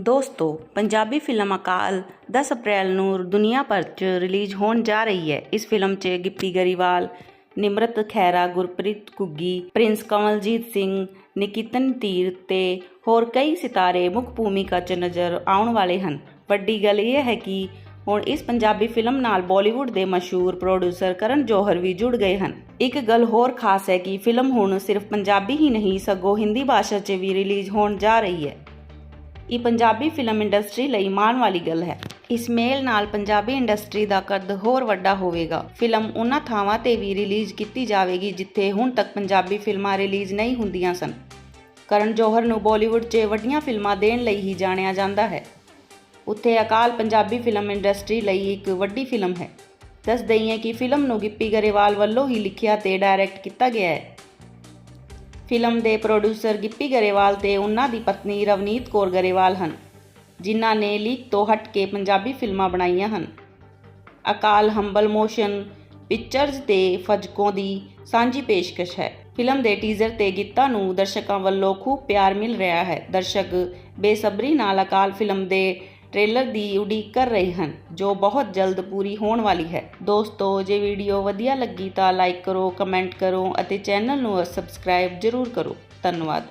ਦੋਸਤੋ, ਪੰਜਾਬੀ ਫਿਲਮ ਅਕਾਲ 10 ਅਪ੍ਰੈਲ ਨੂੰ ਦੁਨੀਆ ਭਰ 'ਚ ਰਿਲੀਜ਼ ਹੋਣ ਜਾ ਰਹੀ ਹੈ। ਇਸ ਫਿਲਮ 'ਚ ਗਿੱਪੀ ਗਰੀਵਾਲ, ਨਿਮਰਤ ਖੈਰਾ ਗੁਰਪ੍ਰੀਤ ਕੁੱਗੀ ਪ੍ਰਿੰਸ ਕਮਲਜੀਤ ਸਿੰਘ, ਨਿਕਿਤਨ ਧੀਰ ਤੇ ਹੋਰ ਕਈ ਸਿਤਾਰੇ ਮੁੱਖ ਭੂਮਿਕਾ 'ਚ ਨਜ਼ਰ ਆਉਣ ਵਾਲੇ ਹਨ। ਵੱਡੀ ਗੱਲ ਇਹ ਹੈ ਕਿ ਹੁਣ ਇਸ ਪੰਜਾਬੀ ਫਿਲਮ ਨਾਲ ਬਾਲੀਵੁੱਡ ਦੇ ਮਸ਼ਹੂਰ ਪ੍ਰੋਡਿਊਸਰ ਕਰਨ ਜੋਹਰ ਵੀ ਜੁੜ ਗਏ ਹਨ। ਇੱਕ ਗੱਲ ਹੋਰ ਖਾਸ ਹੈ ਕਿ ਫਿਲਮ ਹੁਣ ਸਿਰਫ ਪੰਜਾਬੀ ਹੀ ਨਹੀਂ, ਸਗੋਂ ਹਿੰਦੀ ਭਾਸ਼ਾ 'ਚ ਵੀ ਰਿਲੀਜ਼ ਹੋਣ ਜਾ ਰਹੀ ਹੈ। ਇਹ ਪੰਜਾਬੀ ਫਿਲਮ ਇੰਡਸਟਰੀ ਲਈ ਮਾਣ ਵਾਲੀ ਗੱਲ ਹੈ। ਇਸ ਮੇਲ ਨਾਲ ਪੰਜਾਬੀ ਇੰਡਸਟਰੀ ਦਾ ਕੱਦ ਹੋਰ ਵੱਡਾ ਹੋਵੇਗਾ। ਫਿਲਮ ਉਹਨਾਂ ਥਾਵਾਂ ਤੇ ਵੀ ਰਿਲੀਜ਼ ਕੀਤੀ ਜਾਵੇਗੀ ਜਿੱਥੇ ਹੁਣ ਤੱਕ ਪੰਜਾਬੀ ਫਿਲਮਾਂ ਰਿਲੀਜ਼ ਨਹੀਂ ਹੁੰਦੀਆਂ ਸਨ। ਕਰਨ ਜੋਹਰ ਨੂੰ ਬਾਲੀਵੁੱਡ 'ਚ ਵੱਡੀਆਂ ਫਿਲਮਾਂ ਦੇਣ ਲਈ ਹੀ ਜਾਣਿਆ ਜਾਂਦਾ ਹੈ। ਉੱਥੇ ਅਕਾਲ ਪੰਜਾਬੀ ਫਿਲਮ ਇੰਡਸਟਰੀ ਲਈ ਇੱਕ ਵੱਡੀ ਫਿਲਮ ਹੈ। ਦੱਸ ਦਈਏ ਕਿ ਫਿਲਮ ਨੂੰ ਗਿੱਪੀ ਗਰੇਵਾਲ ਵੱਲੋਂ ਹੀ ਲਿਖਿਆ ਤੇ ਡਾਇਰੈਕਟ ਕੀਤਾ ਗਿਆ ਹੈ। ਫਿਲਮ ਦੇ ਪ੍ਰੋਡਿਊਸਰ ਗਿੱਪੀ ਗਰੇਵਾਲ ਤੇ ਉਹਨਾਂ ਦੀ ਪਤਨੀ ਰਵਨੀਤ ਕੌਰ ਗਰੇਵਾਲ ਹਨ, ਜਿਨ੍ਹਾਂ ਨੇ ਲੀਕ ਤੋਂ ਹਟ ਕੇ ਪੰਜਾਬੀ ਫਿਲਮਾਂ ਬਣਾਈਆਂ ਹਨ। ਅਕਾਲ ਹੰਬਲ ਮੋਸ਼ਨ ਪਿਕਚਰਜ਼ ਤੇ ਫਜਕੋਂ ਦੀ ਸਾਂਝੀ ਪੇਸ਼ਕਸ਼ ਹੈ। ਫਿਲਮ ਦੇ ਟੀਜ਼ਰ ਤੇ ਗੀਤਾਂ ਨੂੰ ਦਰਸ਼ਕਾਂ ਵੱਲੋਂ ਖੂਬ ਪਿਆਰ ਮਿਲ ਰਿਹਾ ਹੈ। ਦਰਸ਼ਕ ਬੇਸਬਰੀ ਨਾਲ ਅਕਾਲ ਫਿਲਮ ਦੇ ਟ੍ਰੇਲਰ ਦੀ ਉਡੀਕ ਕਰ ਰਹੇ ਹਨ, ਜੋ ਬਹੁਤ ਜਲਦ ਪੂਰੀ ਹੋਣ ਵਾਲੀ ਹੈ। ਦੋਸਤੋ, ਜੇ ਵੀਡੀਓ ਵਧੀਆ ਲੱਗੀ ਤਾਂ ਲਾਈਕ ਕਰੋ, ਕਮੈਂਟ ਕਰੋ ਅਤੇ ਚੈਨਲ ਨੂੰ ਸਬਸਕ੍ਰਾਈਬ ਜ਼ਰੂਰ ਕਰੋ। ਧੰਨਵਾਦ।